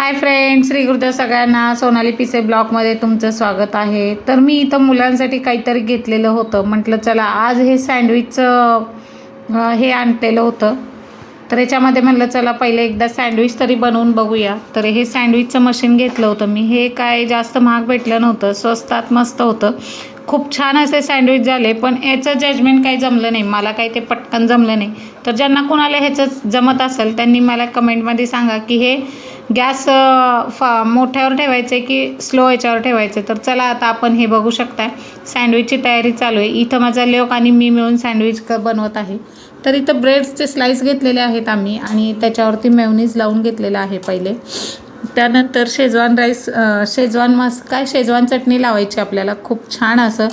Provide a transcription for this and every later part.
Hi friend Shri Gurudev सगळ्यांना सोनाली पिसे ब्लॉगमध्ये तुमचं स्वागत आहे. तर मी इथं मुलांसाठी काहीतरी घेतलेलं होतं. म्हटलं चला आज हे सँडविचचं हे आणलेलं होतं. तर याच्यामध्ये म्हटलं चला पहिले एकदा सँडविच तरी बनवून बघूया. तर हे सँडविचचं मशीन घेतलं होतं मी. हे काय जास्त महाग भेटलं नव्हतं. स्वस्तात मस्त होतं. खूप छान असे सँडविच झाले पण याचं जजमेंट काही जमलं नाही. मला काही ते पटकन जमलं नाही. तर ज्यांना कोणाला ह्याचं जमत असेल त्यांनी मला कमेंटमध्ये सांगा की हे गॅस फ फा मोठ्यावर ठेवायचं आहे की स्लो याच्यावर ठेवायचं. तर चला आता आपण हे बघू शकताय. सँडविचची तयारी चालू आहे. इथं माझा लेवक आणि मी मिळून सँडविच क बनवत आहे. तर इथं ब्रेड्सचे स्लाईस घेतलेले आहेत आम्ही आणि त्याच्यावरती मेवनीज लावून घेतलेलं आहे पहिले. त्यानंतर शेजवान राईस शेजवान मस काय शेजवान चटणी लावायची आपल्याला. खूप छान असं.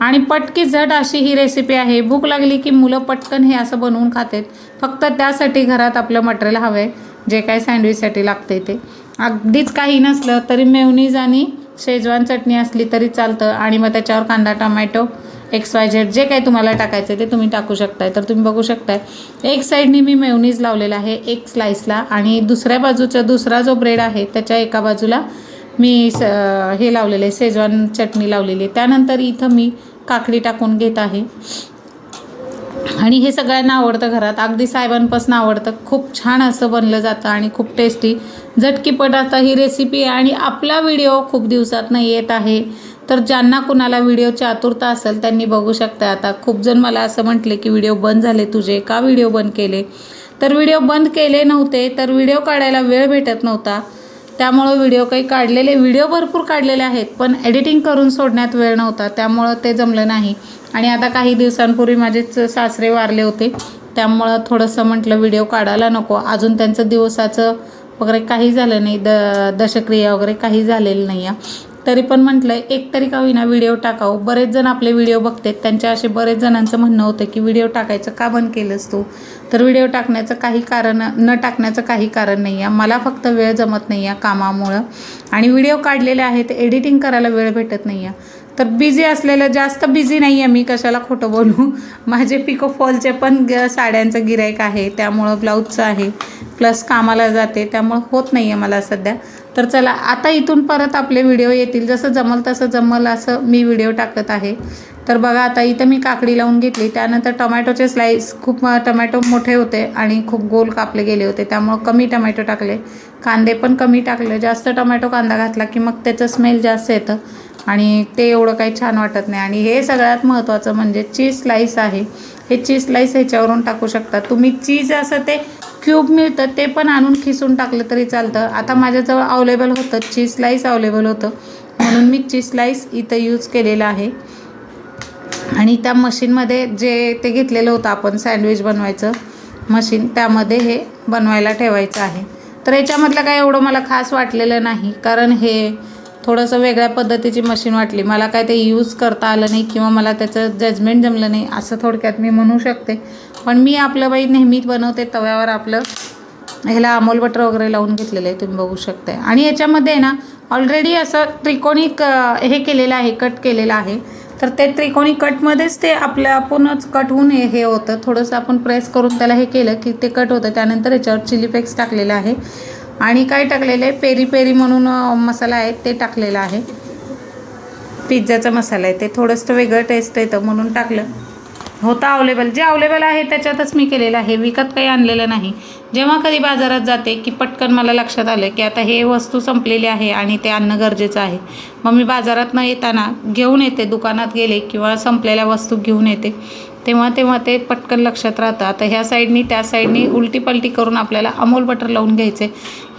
आणि पटकी झट अशी ही रेसिपी आहे. भूक लागली की मुलं पटकन हे असं बनवून खातात. फक्त त्यासाठी घरात आपलं मटेरियल हवं आहे जे काय सँडविचसाठी लागते ते. अगदीच काही नसलं तरी मेवनीज आणि शेजवान चटणी असली तरी चालतं. आणि मग त्याच्यावर कांदा टमॅटो एक्स वाय झेड जे काही तुम्हाला टाकायचं ते तुम्ही टाकू शकताय. तर तुम्ही बघू शकताय. एक साईडने मी मेवनीज लावलेला आहे एक स्लाईसला आणि दुसऱ्या बाजूचा दुसरा जो ब्रेड आहे त्याच्या एका बाजूला मी स हे लावलेलं आहे. शेजवान चटणी लावलेली आहे. त्यानंतर इथं मी काकडी टाकून घेत आहे. आणि हे सगळ्यांना आवडतं घरात. अगदी साहेबांपासून आवडतं. खूप छान असं बनलं जातं आणि खूप टेस्टी झटकीपट आता ही रेसिपी आहे आणि आपला व्हिडिओ खूप दिवसातनं येत आहे. तर ज्यांना कुणाला व्हिडिओची आतुरता असेल त्यांनी बघू शकता आता खूप जण मला असं म्हटले की व्हिडिओ बंद झाले तुझे. का व्हिडिओ बंद केले? तर व्हिडिओ बंद केले नव्हते. तर व्हिडिओ काढायला वेळ भेटत नव्हता. त्यामुळं व्हिडिओ काही काढलेले व्हिडिओ भरपूर काढलेले आहेत पण एडिटिंग करून सोडण्यात वेळ नव्हता त्यामुळं ते जमलं नाही. आणि आता काही दिवसांपूर्वी माझेच सासरे वारले होते त्यामुळं थोडंसं म्हटलं व्हिडिओ काढायला नको. अजून त्यांचं दिवसाचं वगैरे काही झालं नाही द दशक्रिया वगैरे काही झालेलं नाही आहे तरी पण म्हटलं एक तरी का होईना व्हिडिओ टाकावं. बरेच जण आपले व्हिडिओ बघतात. त्यांच्या असे बरेच जणांचं म्हणणं होतं की व्हिडिओ टाकायचं का बंद केलंस तू? तर व्हिडिओ टाकण्याचं काही कारण न टाकण्याचं काही कारण नाही आहे मला फक्त वेळ जमत नाही आहे कामामुळं. आणि व्हिडिओ काढलेले आहेत एडिटिंग करायला वेळ भेटत नाही आहे तर बिझी असलेलं जास्त बिझी नाही आहे मी कशाला खोटं बोलू? माझे पिको फॉलचे पण ग साड्यांचं गिरायक आहे त्यामुळं ब्लाऊजचं आहे. प्लस कामाला जाते त्यामुळं होत नाही आहे मला सध्या. तर चला आता इथून परत आपले व्हिडिओ येतील. जसं जमल तसं जमल असं मी व्हिडिओ टाकत आहे. तर बघा आता इथं मी काकडी लावून घेतली. त्यानंतर टोमॅटोचे स्लाईस खूप टोमॅटो टमॅटो मोठे होते आणि खूप गोल कापले गेले होते. त्यामुळं कमी टमॅटो टाकले. कांदे पण कमी टाकले. जास्त टमॅटो कांदा घातला की मग त्याचं स्मेल जास्त येतं आणि ते एवढं काही छान वाटत नाही. आणि हे सगळ्यात महत्त्वाचं म्हणजे चीज स्लाईस आहे. हे चीज स्लाईस ह्याच्यावरून टाकू शकता. तुम्ही चीज असं ते क्यूब मिळतं ते पण आणून खिसून टाकलं तरी चालतं. आता माझ्याजवळ अवेलेबल होतं चीज स्लाईस अवेलेबल होतं. म्हणून मी चीज स्लाईस इथं यूज केलेलं आहे. आणि त्या मशीनमध्ये जे ते घेतलेलं होतं आपण सँडविच बनवायचं मशीन त्यामध्ये हे बनवायला ठेवायचं आहे. तर याच्यामधलं काय एवढं मला खास वाटलेलं नाही कारण हे थोडंसं वेगळ्या पद्धतीची मशीन वाटली. मला काय ते यूज करता आलं नाही किंवा मला त्याचं जजमेंट जमलं नाही असं थोडक्यात मी म्हणू शकते. पण मी आपलं बाई नेहमीच बनवते तव्यावर आपलं. ह्याला अमोल बटर वगैरे लावून घेतलेलं आहे तुम्ही बघू शकताय. आणि याच्यामध्ये ना ऑलरेडी असं त्रिकोणी क हे केलेलं आहे कट केलेलं आहे. तर ते त्रिकोणी कटमध्येच ते आपलं आपणच कट होऊन हे हे होतं. थोडंसं आपण प्रेस करून त्याला हे केलं की ते कट होतं. त्यानंतर याच्यावर चिली फ्लेक्स टाकलेलं आहे. आणि काय टाकलेलं आहे? पेरी पेरी म्हणून मसाला आहे ते टाकलेलं आहे. पिझ्झाचा मसाला आहे. ते थोडंसं वेगळं टेस्ट येतं म्हणून टाकलं. होतं अवेलेबल जे अवेलेबल आहे त्याच्यातच मी केलेलं आहे. विकत काही आणलेलं नाही. जेव्हा कधी बाजारात जाते की पटकन मला लक्षात आलं की आता हे वस्तू संपलेली आहे आणि ते आणणं गरजेचं आहे. मग मी बाजारात न येताना घेऊन येते दुकानात गेले किंवा संपलेल्या वस्तू घेऊन येते. तेव्हा तेव्हा ते पटकन लक्षात राहतं. आता ह्या साईडनी त्या साईडनी उलटी पलटी करून आपल्याला अमोल बटर लावून घ्यायचे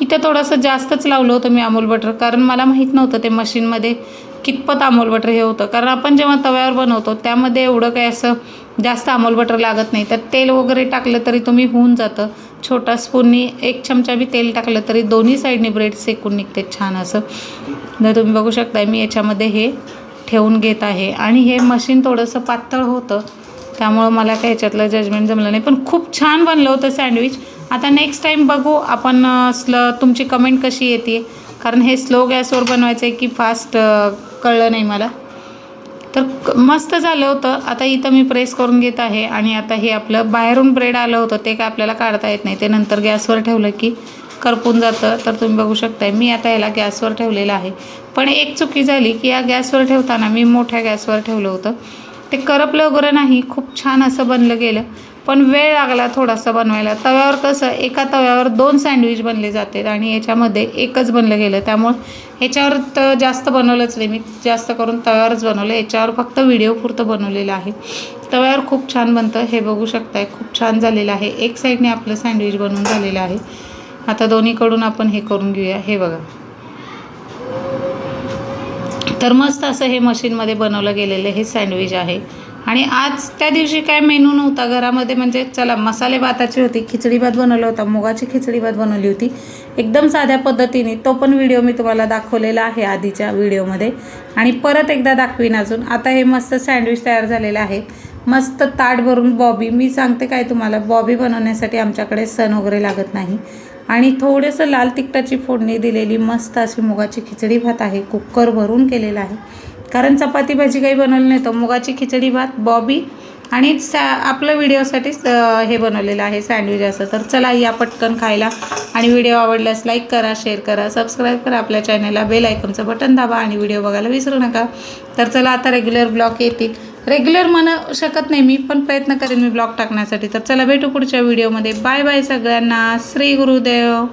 इथं थोडंसं जास्तच लावलं होतं मी अमोल बटर कारण मला माहीत नव्हतं ते मशीनमध्ये कितपत अमोल बटर हे होतं. कारण आपण जेव्हा तव्यावर बनवतो त्यामध्ये एवढं काही असं जास्त अमूल बटर लागत नाही. तर तेल वगैरे टाकलं तरी तुम्ही होऊन जातं. छोटा स्पूननी एक चमचा बी तेल टाकलं तरी दोन्ही साईडनी ब्रेड सेकून निघते छान असं. तर तुम्ही बघू शकता मी याच्यामध्ये हे ठेवून घेत आहे. आणि हे मशीन थोडंसं पातळ होतं. त्यामुळं मला काही ह्याच्यातलं जजमेंट जमलं नाही. पण खूप छान बनलं होतं सँडविच आता नेक्स्ट टाईम बघू आपण स्ल तुमची कमेंट कशी येते कारण हे स्लो गॅसवर बनवायचं आहे की फास्ट कळलं नाही मला. तर मस्त झालं होतं. आता इथं मी प्रेस करून घेत आहे आणि आता हे आपलं बाहेरून ब्रेड आलं होतं ते काय आपल्याला काढता येत नाही. ते नंतर गॅसवर ठेवलं की करपून जातं. तर तुम्ही बघू शकताय मी आता याला गॅसवर ठेवलेलं आहे. पण एक चुकी झाली की या गॅसवर ठेवताना मी मोठ्या गॅसवर ठेवलं होतं. ते करपलं वगैरे नाही खूप छान असं बनलं गेलं. पण वेळ लागला थोडासा बनवायला. तव्यावर कसं एका तव्यावर दोन सँडविच बनले जाते आणि याच्यामध्ये एकच बनलं गेलं. त्यामुळं ह्याच्यावर तर जास्त बनवलंच नाही. मी जास्त करून तव्यावरच बनवलं. याच्यावर फक्त व्हिडिओ पुरतं बनवलेलं आहे. तव्यावर खूप छान बनतं. हे बघू शकताय. खूप छान झालेलं आहे. एक साईडने आपलं सँडविच बनवून झालेलं आहे. आता दोन्हीकडून आपण हे करून घेऊया. हे बघा. तर मस्त असं हे मशीनमध्ये बनवलं गेलेलं हे सँडविच आहे. आणि आज त्या दिवशी काय मेनू नव्हता घरामध्ये म्हणजे चला मसाले भाताची होती खिचडी भात बनवला होता मुगाची खिचडी भात बनवली होती. एकदम साध्या पद्धतीने तो पण व्हिडिओ मी तुम्हाला दाखवलेला आहे आधीच्या व्हिडिओमध्ये. आणि परत एकदा दाखवीन अजून. आता हे मस्त सँडविच तयार झालेलं आहे मस्त ताट भरून बॉबी. मी सांगते काय तुम्हाला बॉबी बनवण्यासाठी आमच्याकडे सण वगैरे लागत नाही. आणि थोडंसं लाल तिखटाची फोडणी दिलेली मस्त अशी मुगाची खिचडी भात आहे कुकर भरून केलेला आहे. कारण चपाती भाजी काही बनवली नाही तर मुगाची खिचडी भात बॉबी आणि सा आपलं व्हिडिओसाठीच हे बनवलेलं आहे सँडविच असं. तर चला या पटकन खायला. आणि व्हिडिओ आवडल्यास लाईक करा शेअर करा सबस्क्राईब करा आपल्या चॅनलला. बेल आयकॉनचं बटन दाबा आणि व्हिडिओ बघायला विसरू नका. तर चला आता रेग्युलर ब्लॉग येतील. रेग्युलर म्हणू शकत नाही मी पण प्रयत्न करेन मी ब्लॉग टाकण्यासाठी. तर चला भेटू पुढच्या व्हिडिओमध्ये. बाय बाय सगळ्यांना. श्री गुरुदेव.